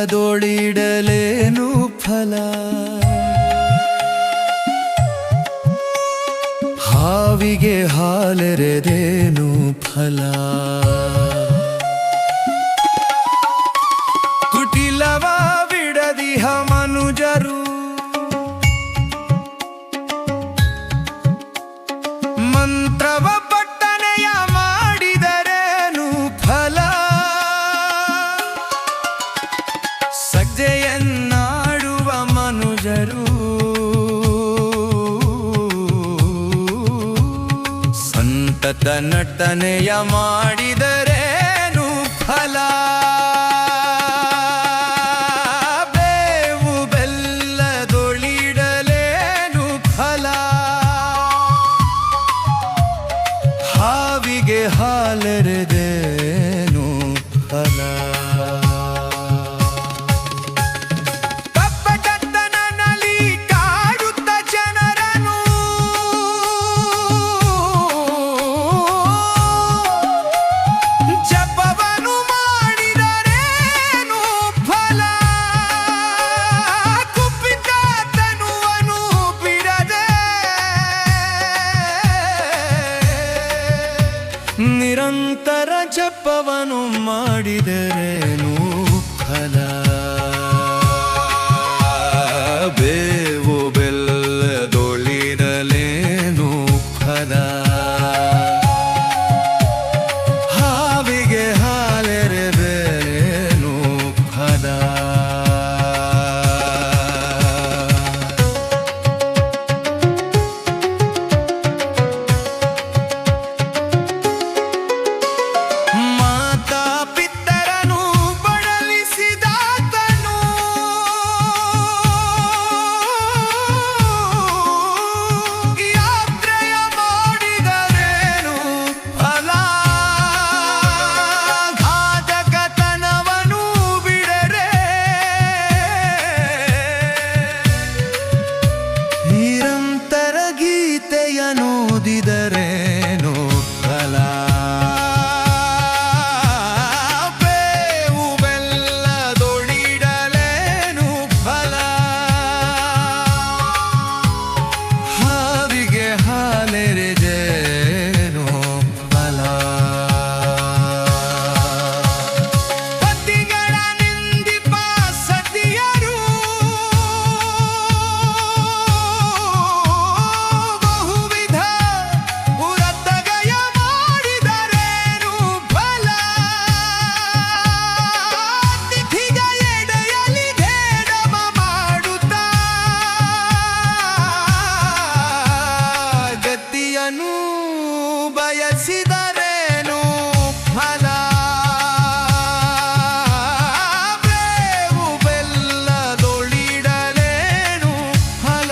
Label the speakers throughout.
Speaker 1: ಮನದೊಳಿಡಲೇನು ಫಲ ಹಾವಿಗೆ ಹಾಲೆರೆದೇನು ಫಲ ಸತತ ನಟನೆಯ ಮಾಡಿ ನೀನು ಬಯಸಿದರೇನು ಫಲ ಬೇವು ಬೆಲ್ಲದೊಳಿಡಲೇನು ಫಲ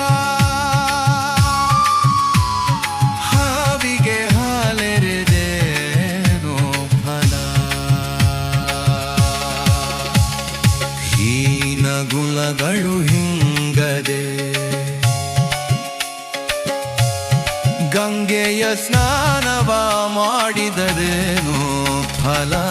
Speaker 1: ಹಾವಿಗೆ ಹಾಲೆರೆದೇನು ಫಲ ಹೀನ ಹಿಂಗದೆ ಗಂಗೆಯ ಸ್ನಾನವ ಮಾಡಿದರೇನು ಫಲ